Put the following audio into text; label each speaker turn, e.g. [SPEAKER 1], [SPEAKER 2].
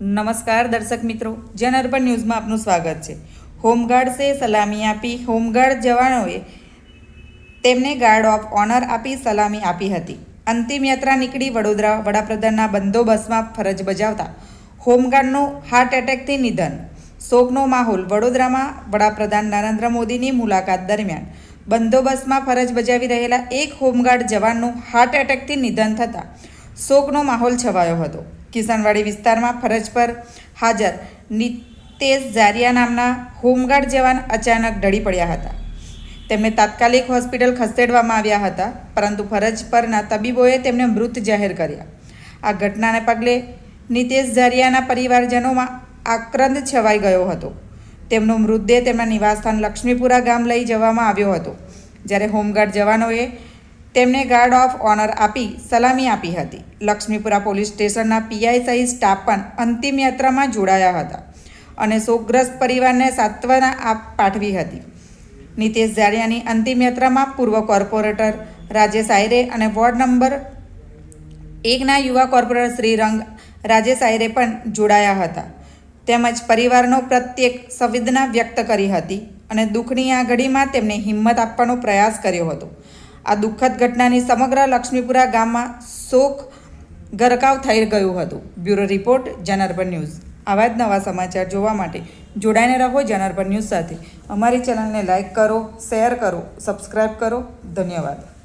[SPEAKER 1] નમસ્કાર દર્શક મિત્રો, જન ન્યૂઝમાં આપનું સ્વાગત છે. હોમગાર્ડસે સલામી આપી, હોમગાર્ડ જવાનોએ તેમને ગાર્ડ ઓફ ઓનર આપી સલામી આપી હતી. અંતિમ યાત્રા નીકળી વડોદરા વડાપ્રધાનના બંદોબસ્તમાં ફરજ બજાવતા હોમગાર્ડનું હાર્ટ એટેકથી નિધન. શોકનો માહોલ વડોદરામાં વડાપ્રધાન નરેન્દ્ર મોદીની મુલાકાત દરમિયાન બંદોબસ્તમાં ફરજ બજાવી રહેલા એક હોમગાર્ડ જવાનનું હાર્ટ એટેકથી નિધન થતાં શોકનો માહોલ છવાયો હતો. કિસનવાડી વિસ્તારમાં ફરજ પર હાજર નિતેશ ઝારિયા નામના હોમગાર્ડ જવાન અચાનક ઢળી પડ્યા હતા. તેમને તાત્કાલિક હોસ્પિટલ ખસેડવામાં આવ્યા હતા, પરંતુ ફરજ પરના તબીબોએ તેમને મૃત જાહેર કર્યા. આ ઘટનાને પગલે નિતેશ ઝારિયાના પરિવારજનોમાં આક્રંદ છવાઈ ગયો હતો. તેમનો મૃતદેહ તેમના નિવાસસ્થાન લક્ષ્મીપુરા ગામ લઈ જવામાં આવ્યો હતો. જ્યારે હોમગાર્ડ જવાનોએ તેમને ગાર્ડ ઓફ ઓનર આપી, સલામી આપી હતી. લક્ષ્મીપુરા પોલીસ સ્ટેશનના પીઆઈ સહિત સ્ટાફ પણ અંતિમ યાત્રામાં જોડાયા હતા અને શોકગ્રસ્ત પરિવારને સાંત્વના આપ પાઠવી હતી. નીતેશ ઝારિયાની અંતિમ યાત્રામાં પૂર્વ કોર્પોરેટર રાજેશ આયરે અને વોર્ડ નંબર એકના યુવા કોર્પોરેટર શ્રી રંગ રાજેશ આયરે પણ જોડાયા હતા. તેમજ પરિવારનો પ્રત્યેક સંવેદના વ્યક્ત કરી હતી અને દુઃખની આ ઘડીમાં તેમને હિંમત આપવાનો પ્રયાસ કર્યો હતો. આ દુઃખદ ઘટનાની સમગ્ર લક્ષ્મીપુરા ગામમાં શોક ગરકાવ થઈ ગયું હતું. Bureau report Janarpan news. આવા જ નવા સમાચાર જોવા માટે જોડાઈને રહો જનાર્પણ ન્યૂઝ સાથે. અમારી ચેનલને લાઇક કરો, શેર કરો સબસ્ક્રાઈબ કરો. ધન્યવાદ.